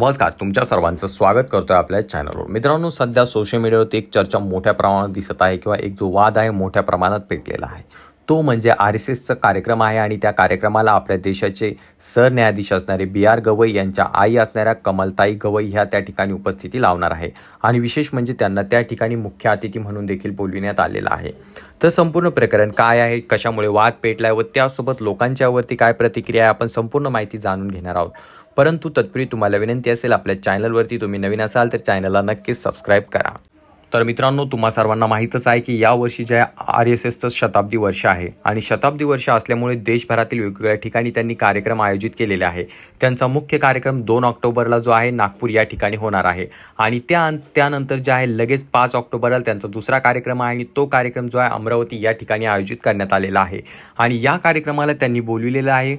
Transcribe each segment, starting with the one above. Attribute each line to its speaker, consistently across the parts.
Speaker 1: नमस्कार तुमच्या सर्वांचं स्वागत करतोय आपल्या चॅनलवर मित्रांनो सध्या सोशल मीडियावरती एक चर्चा मोठ्या प्रमाणात दिसत आहे किंवा एक जो वाद आहे मोठ्या प्रमाणात पेटलेला आहे. तो म्हणजे आर एस एसचा कार्यक्रम आहे आणि त्या कार्यक्रमाला आपल्या देशाचे सरन्यायाधीश असणारे बी आर गवई यांच्या आई असणाऱ्या कमलताई गवई ह्या त्या ठिकाणी उपस्थिती लावणार आहे. आणि विशेष म्हणजे त्यांना त्या ठिकाणी मुख्य अतिथी म्हणून देखील बोलविण्यात आलेलं आहे. तर संपूर्ण प्रकरण काय आहे कशामुळे वाद पेटलाय व त्यासोबत लोकांच्यावरती काय प्रतिक्रिया आहे आपण संपूर्ण माहिती जाणून घेणार आहोत. परंतु तत्पूर्वी तुम्हाला विनंती असेल आपल्या चॅनलवरती तुम्ही नवीन असाल तर चॅनलला नक्कीच सबस्क्राईब करा. तर मित्रांनो तुम्हा सर्वांना माहीतच आहे की या वर्षी जे आर एस एसचं शताब्दी वर्ष आहे आणि शताब्दी वर्ष असल्यामुळे देशभरातील वेगवेगळ्या ठिकाणी त्यांनी कार्यक्रम आयोजित केलेले आहे. त्यांचा मुख्य कार्यक्रम दोन ऑक्टोबरला जो आहे नागपूर या ठिकाणी होणार आहे. आणि त्या त्यानंतर जे आहे लगेच पाच ऑक्टोबरला त्यांचा दुसरा कार्यक्रम आहे आणि तो कार्यक्रम जो आहे अमरावती या ठिकाणी आयोजित करण्यात आलेला आहे. आणि या कार्यक्रमाला त्यांनी बोलविलेलं आहे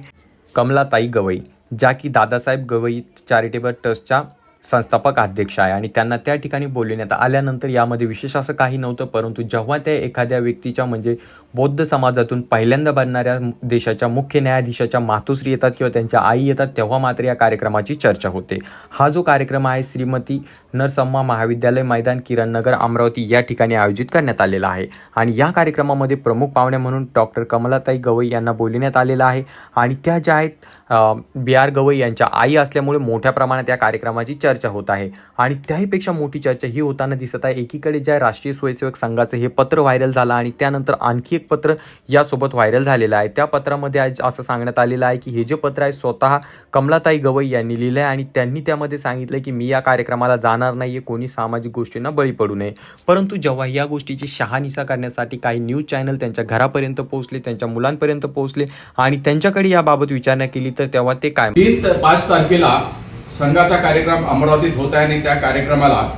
Speaker 1: कमलाताई गवई. ज्या की दादासाहेब गवई चॅरिटेबल ट्रस्टच्या संस्थापक अध्यक्ष आहे आणि त्यांना त्या ठिकाणी बोलविण्यात आल्यानंतर यामध्ये विशेष असं काही नव्हतं परंतु जेव्हा त्या एखाद्या व्यक्तीच्या म्हणजे बौद्ध समाजातून पहिल्यांदा बनणाऱ्या देशाच्या मुख्य न्यायाधीशाच्या मातोश्री येतात किंवा त्यांच्या आई येतात तेव्हा मात्र या कार्यक्रमाची चर्चा होते. हा जो कार्यक्रम आहे श्रीमती नरसम्मा महाविद्यालय मैदान किरण नगर अमरावती या ठिकाणी आयोजित करण्यात आलेला आहे. आणि या कार्यक्रमामध्ये प्रमुख पाहुणे म्हणून डॉक्टर कमलाताई गवई यांना बोलविण्यात आलेलं आहे. आणि त्या ज्या आहेत बी आर गवई यांच्या आई असल्यामुळे मोठ्या प्रमाणात या कार्यक्रमाची चर्चा चर्चा होत आहे. आणि त्याहीपेक्षा मोठी चर्चा ही होताना दिसत आहे. एकीकडे ज्या राष्ट्रीय स्वयंसेवक संघाचं हे पत्र व्हायरल झालं आणि त्यानंतर आणखी एक पत्र यासोबत व्हायरल झालेलं आहे. त्या पत्रामध्ये आज असं सांगण्यात आलेलं आहे की हे जे पत्र आहे स्वतः कमलाताई गवई यांनी लिहिलं आहे आणि त्यांनी त्यामध्ये सांगितलं की मी या कार्यक्रमाला जाणार नाही आहे कोणी सामाजिक गोष्टींना बळी पडू नये. परंतु जेव्हा या गोष्टीची शहानिशा करण्यासाठी काही न्यूज चॅनल त्यांच्या घरापर्यंत पोहोचले त्यांच्या मुलांपर्यंत पोहोचले आणि त्यांच्याकडे याबाबत विचारणा केली तर तेव्हा ते काय
Speaker 2: तीन पाच तारखेला संघाचा कार्यक्रम अमरावतीत होत आहे आणि त्या कार्यक्रमाला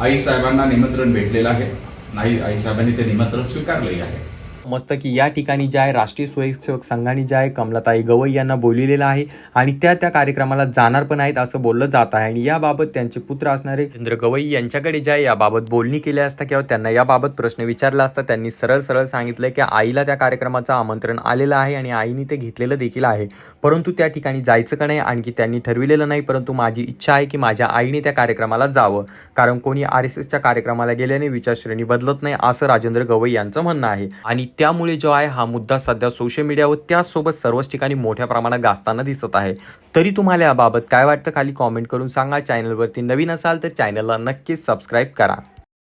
Speaker 2: आई साहेबांना निमंत्रण भेटलेलं आहे. नाही आई साहेबांनी ते निमंत्रण स्वीकारलंही आहे.
Speaker 1: मस्त की या ठिकाणी जे आहे राष्ट्रीय स्वयंसेवक संघाने जे आहे कमलाताई गवई यांना बोललेलं आहे आणि त्या त्या कार्यक्रमाला जाणार पण आहेत असं बोललं जात आहे. आणि याबाबत त्यांचे पुत्र असणारे चंद्र गवई यांच्याकडे जे आहे याबाबत बोलणी केली असता किंवा त्यांना याबाबत प्रश्न विचारला असता त्यांनी सरळ सरळ सांगितलं की आईला त्या कार्यक्रमाचं आमंत्रण आलेलं आहे आणि आईने ते घेतलेलं देखील आहे. परंतु त्या ठिकाणी जायचं का नाही आणखी त्यांनी ठरविलेलं नाही परंतु माझी इच्छा आहे की माझ्या आईने त्या कार्यक्रमाला जावं. कारण कोणी आर एस एसच्या कार्यक्रमाला गेल्याने विचारश्रेणी बदलत नाही असं राजेंद्र गवई यांचं म्हणणं आहे. आणि त्यामुळे जो आहे हा मुद्दा सध्या सोशल मीडियावर त्याचसोबत सर्वच ठिकाणी मोठ्या प्रमाणात गाजताना दिसत आहे. तरी तुम्हाला याबाबत काय वाटतं खाली कॉमेंट करून सांगा. चॅनलवरती नवीन असाल तर चॅनलला नक्कीच सबस्क्राईब करा.